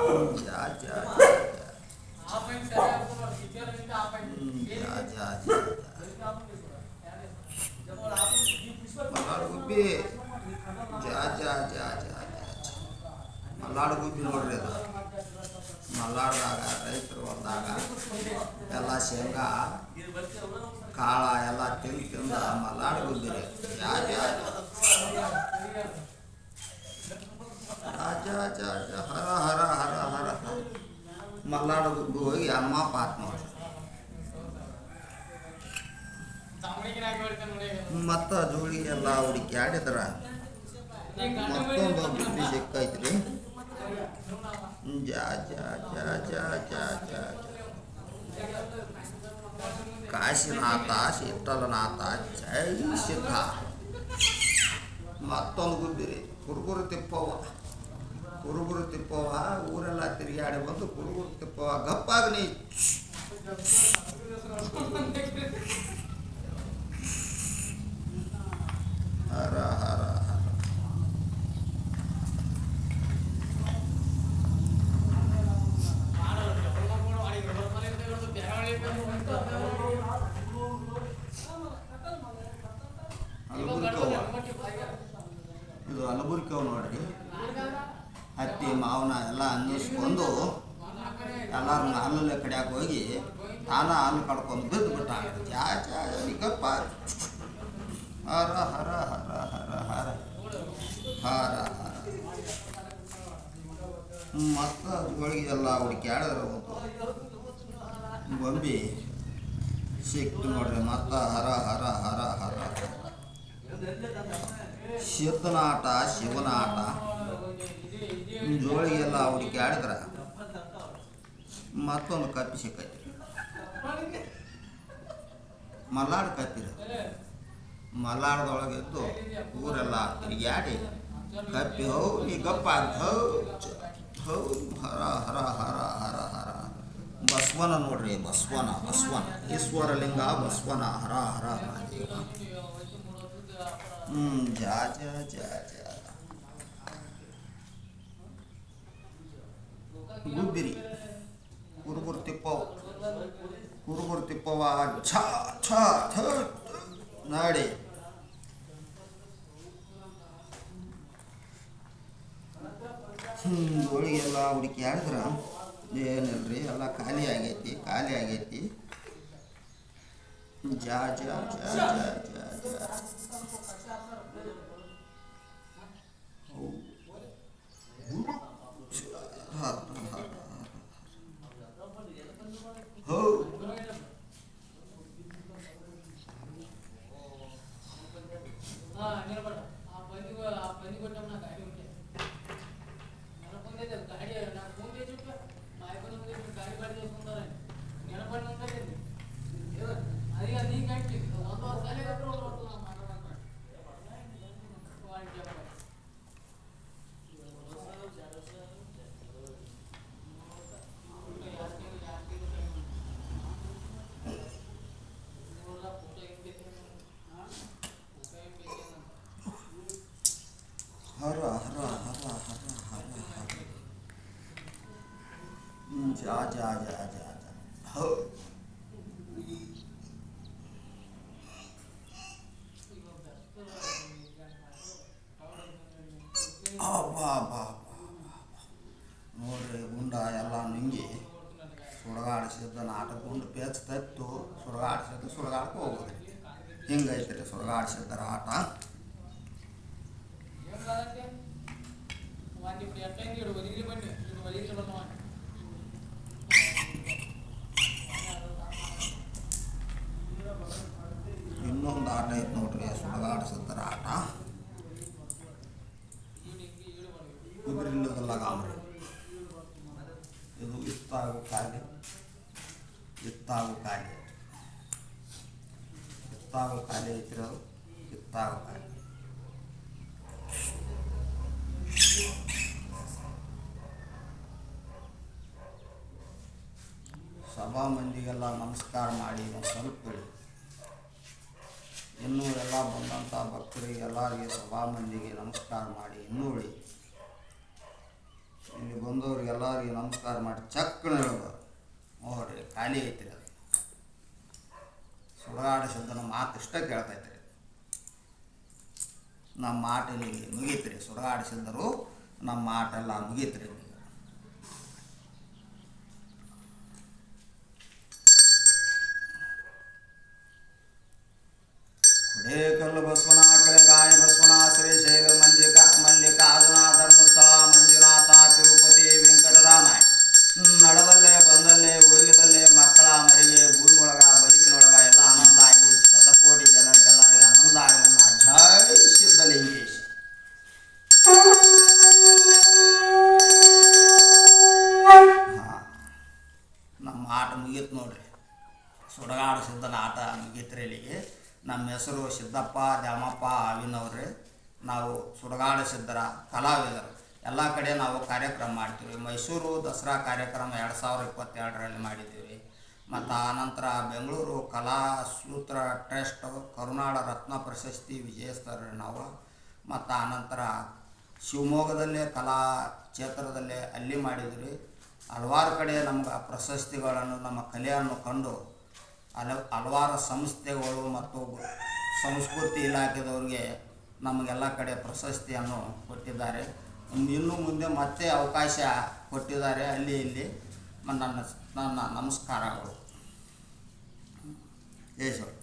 aja aja aja aja malah gubi aja aja aja aja aja malah gubi nggak ada malah raga raya terwataga ella sehingga kala ella tim tim dah malah gubi aja aja Mallad ಗುಬ್ಬಿ ಹೋಗಿ ಹನುಮಪ್ಪ ಆತ್ ನೋಡ್ರಿ ಮತ್ತು ಜೋಳಿ ಎಲ್ಲ ಹುಡುಕಿ ಆಡಿದ್ರ ಮತ್ತೊಂದು ಬುದ್ಧಿ ಸಿಕ್ಕೈತ್ರಿ ಜಾ ಜಾ ಜಾ ಜಾ ಜಾ ಜಾ ಕಾಶಿನಾಥ ಶೀತಲನಾಥ ಜೈ ಸಿದ್ಧ ಮತ್ತೊಂದು ಗುದ್ದಿರಿ ಕುರುಗುರು ತಿಪ್ಪವ್ವ ಕುರುಗುರು ತಿಪ್ಪವ್ವ ಊರೆಲ್ಲ ತಿರುಗಾಡಿ ಬಂದು ಕುರುಬುರು ತಿಪ್ಪವ್ವ ಗಪ್ಪಾಗ್ನಿ. ಹರ ಹರ ಹರ ಅಲಬುರ್ಕವ್ವ ಇದು ಅಲಬುರ್ಕವ್ ನೋಡ್ರಿ ಮಾವನ ಎಲ್ಲ ಅನ್ನಿಸ್ಕೊಂಡು ಎಲ್ಲರೂ ಹಾಲಲ್ಲೇ ಕಡಿಯಾಕೆ ಹೋಗಿ ತಾನ ಹಾಲು ಕಡ್ಕೊಂಡು ಬಿದ್ದು ಬಿಟ್ಟ ಯಾ ನಿಗಪ್ಪ ಹರ ಹರ ಹರ ಹರ ಹರ. ಹರ ಹರ. ಮತ್ತು ಅದ್ರೊಳಗೆ ಎಲ್ಲ ಹುಡುಕ್ಯಾಡಿದ್ರೆ ಒಂದು ಗೊಂಬಿ ಸಿಕ್ತು ನೋಡ್ರಿ, ಮತ್ತೆ ಹರ ಹರ ಹರ ಹರ. ಸಿದ್ಧನ ಆಟ ಶಿವನ ಆಟ ಜೋಳಿಗೆಲ್ಲ ಹುಡುಕ್ಯಾಡಿದ್ರೆ ಮತ್ತೊಂದು ಕಪ್ಪಿ ಸಿಕ್ಕೈತಿ. ಮಲ್ನಾಡು ಕಪ್ಪಿರ ಮಲ್ನಾಡದೊಳಗೆ ಇದ್ದು ಊರೆಲ್ಲ ತಿರುಗಾಡಿ ಕಪ್ಪಿ ಹೌ, ನೀ ಗಪ್ಪ ಹೌ ಹೌ, ಹರ ಹರ ಹರ ಹರ ಹರ. ಬಸವನ ನೋಡ್ರಿ, ಬಸವನ ಬಸವನ. ಈಶ್ವರಲಿಂಗ, ಬಸವನ, ಹರ ಹರ ಹ್ಞೂ ಜಾ ಜಾ ಜಾ ಜಾ. ಗುಬ್ಬಿರಿ. ಕುರುಬುರು ತಿಪ್ಪವ್ ಕುರುಬುರು ತಿಪ್ಪವ ಛ ಛ ಛ ನಾಡಿ. ಹ್ಞೂ ಹೋಳಿಗೆಲ್ಲ ಹುಡುಕಿ ಆಡಿದ್ರ? ರೀ ಎಲ್ಲ ಖಾಲಿ ಆಗೈತಿ ಖಾಲಿ ಆಗೈತಿ. ಜಾ ಜಾ ಜಾ ಜಾ ಜಾ ಜಾ ಹೌ. ಹ, ಹ, ಹ. ಹೌ. ಹರ ಹರ ಹರ ಹರ ಹರ ಹರ ಹ್ಮ್, ಜಾ ಜಾ ಜಾ ಜಾ ಜಾ ಹೌ. ಅಬ್ಬಾ, ಅಬ್ಬಾ, ಅಬ್ಬಾ, ಅಬ್ಬಾ. ನೋಡ್ರಿ ಗುಂಡ ಎಲ್ಲ ನುಂಗಿ ಸುಡಗಾಡಿಸಿದ ನಾಟಕ ಒಂದು ಪೇಚ್ ತತ್ತು ಸುಡಗಾಡಿಸಿದ್ದು ಹೋಗೋದು ಹೋಗೋದ್ರಿ ಹಿಂಗೈತ್ರಿ ಸುಡಗಾಡಿಸಿದ್ದರ ಆಟ? ಇನ್ನೊಂದು ಆಟ ಐತೆ ನೋಡ್ರಿ ಸುಡಗಾಡಿಸಿದ್ದರ ಆಟ. ಕುದುರಿಲ್ಲದಲ್ಲ ಗಾಮ್ರಿ. ಇದು ಇಷ್ಟ ಖಾಲಿ ಇತ್ತಾಗು ಖಾಲಿ ಕಿತ್ತಾಗು ಖಾಲಿ ಇದ್ದಿರೋದು ಕಿತ್ತಾಗು ಕಾಯಿಲೆ ಸಭಾ ಮಂದಿಗೆಲ್ಲ ನಮಸ್ಕಾರ ಮಾಡಿ ಸ್ವಲ್ಪ ಹೇಳಿ ಇನ್ನೂ ಎಲ್ಲ ಬಂದಂಥ ಭಕ್ತರಿಗೆ ಎಲ್ಲರಿಗೆ ಸಭಾ ಮಂದಿಗೆ ನಮಸ್ಕಾರ ಮಾಡಿ ಇನ್ನೂ ಇಲ್ಲಿ ಬಂದವ್ರಿಗೆ ಎಲ್ಲರಿಗೆ ನಮಸ್ಕಾರ ಮಾಡಿ ಚಕ್ಕನ ಹೇಳ್ಬಾರ್ದು ನೋಡ್ರಿ ಖಾಲಿ ಐತ್ರಿ ಅದು. ಸುಡಗಾಡ ಶಬ್ದನ ಮಾತು ಇಷ್ಟ ಕೇಳ್ತೈತ್ರಿ ನಮ್ಮ ಮಾಟಲ್ಲಿ ಮುಗೀತ್ರಿ ಸುಡಗಾಡ ಶಬ್ದರು ನಮ್ಮ ಮಾಟೆಲ್ಲ ಮುಗೀತ್ರಿ ಹುಡೇಕಲ್ಲು ಬಸವನ ಮುಗೀತು ನೋಡ್ರಿ. ಸುಡಗಾಡ ಸಿದ್ಧನ ಆಟ ಮುಗೀತ್ರಿ ನಮ್ಮ ಹೆಸರು ಸಿದ್ದಪ್ಪ, ದ್ಯಾಮಪ್ಪ ಅವಿನವ್ರಿ ನಾವು ಸುಡಗಾಡ ಸಿದ್ಧರ ಕಲಾವಿದರು. ಎಲ್ಲ ಕಡೆ ನಾವು ಕಾರ್ಯಕ್ರಮ ಮಾಡ್ತೀವಿ ಮೈಸೂರು ದಸರಾ ಕಾರ್ಯಕ್ರಮ ಎರಡು ಸಾವಿರದ ಇಪ್ಪತ್ತೆರಡರಲ್ಲಿ ಮಾಡಿದ್ದೀವಿ ಮತ್ತು ಆನಂತರ ಬೆಂಗಳೂರು ಕಲಾ ಸೂತ್ರ ಟ್ರಸ್ಟ್, ಕರುನಾಡ ರತ್ನ ಪ್ರಶಸ್ತಿ ವಿಜಯಿಸ್ತಾರೆ ನಾವು. ಮತ್ತು ಆನಂತರ ಶಿವಮೊಗ್ಗದಲ್ಲೇ ಕಲಾ ಕ್ಷೇತ್ರದಲ್ಲೇ ಅಲ್ಲಿ ಮಾಡಿದ್ವಿ ಹಲವಾರು ಕಡೆ ನಮ್ಗೆ ಪ್ರಶಸ್ತಿಗಳನ್ನು ನಮ್ಮ ಕಲೆಯನ್ನು ಕಂಡು ಹಲ, ಹಲವಾರು ಸಂಸ್ಥೆಗಳು ಮತ್ತು ಸಂಸ್ಕೃತಿ ಇಲಾಖೆದವ್ರಿಗೆ ನಮಗೆಲ್ಲ ಕಡೆ ಪ್ರಶಸ್ತಿಯನ್ನು ಕೊಟ್ಟಿದ್ದಾರೆ. ಇನ್ನು ಮುಂದೆ ಮತ್ತೆ ಅವಕಾಶ ಕೊಟ್ಟಿದ್ದಾರೆ ಅಲ್ಲಿ ಇಲ್ಲಿ ನನ್ನ ನನ್ನ ನಮಸ್ಕಾರಗಳು. ಸರ್.